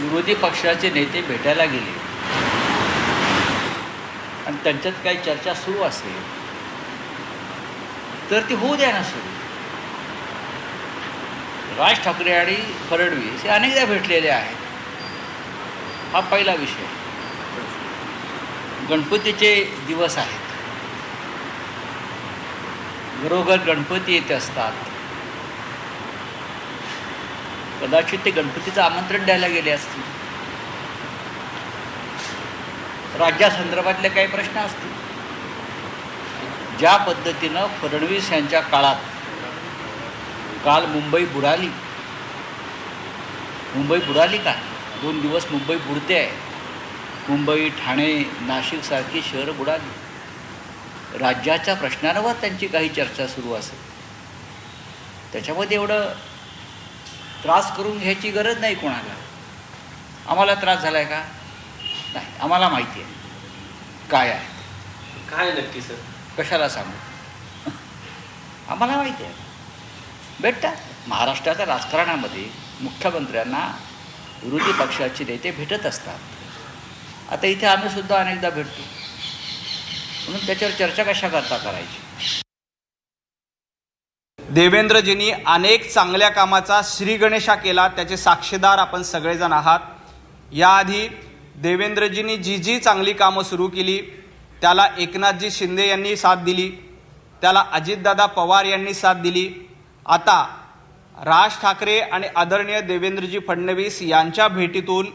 विरोधी पक्षाचे नेते भेटायला गेले. आणि त्यांच्यात काही चर्चा सुरू असेल तर ती होऊ द्या ना सुरू. राज ठाकरे आणि फडणवीस हे अनेकदा भेटलेले आहेत. हा पहिला विषय. गणपतीचे दिवस आहेत. घरोघर गणपती येत असतात. कदाचित ते गणपतीचं आमंत्रण द्यायला गेले असतील. राज्यासंदर्भातले काही प्रश्न असतील. ज्या पद्धतीनं फडणवीस यांच्या काळात काल मुंबई बुडाली. मुंबई बुडाली का? दोन दिवस मुंबई बुडते आहे. मुंबई ठाणे नाशिकसारखी शहरं बुडाली. राज्याच्या प्रश्नांवर त्यांची काही चर्चा सुरू असेल. त्याच्यामध्ये एवढं त्रास करून घ्यायची गरज नाही कोणाला. आम्हाला त्रास झाला आहे का? नाही आम्हाला माहिती आहे. काय आहे? काय नक्की सर? कशाला सांगू? आम्हाला माहिती आहे. भेटतात महाराष्ट्राच्या राजकारणामध्ये मुख्यमंत्र्यांना विरोधी पक्षाचे नेते भेटत असतात. आता इथे आम्ही सुद्धा अनेकदा भेटतो. म्हणून त्याच्यावर चर्चा कशा करता करायची? देवेंद्रजींनी अनेक चांगल्या कामाचा श्री गणेशा केला त्याचे साक्षीदार आपण सगळेजण आहात. याआधी देवेंद्रजींनी जी जी चांगली कामं सुरू केली त्याला एकनाथजी शिंदे यांनी साथ दिली त्याला अजितदादा पवार यांनी साथ दिली. आता राज ठाकरे आणि आदरणीय देवेंद्रजी फडणवीस यांच्या भेटीतून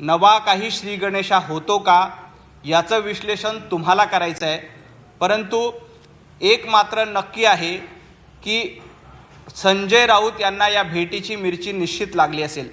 नवा काही श्री गणेशा होतो का याचं विश्लेषण तुम्हाला करायचं आहे परंतु एक मात्र नक्की आहे की संजय राऊत यांना या भेटीची मिरची निश्चित लागली असेल.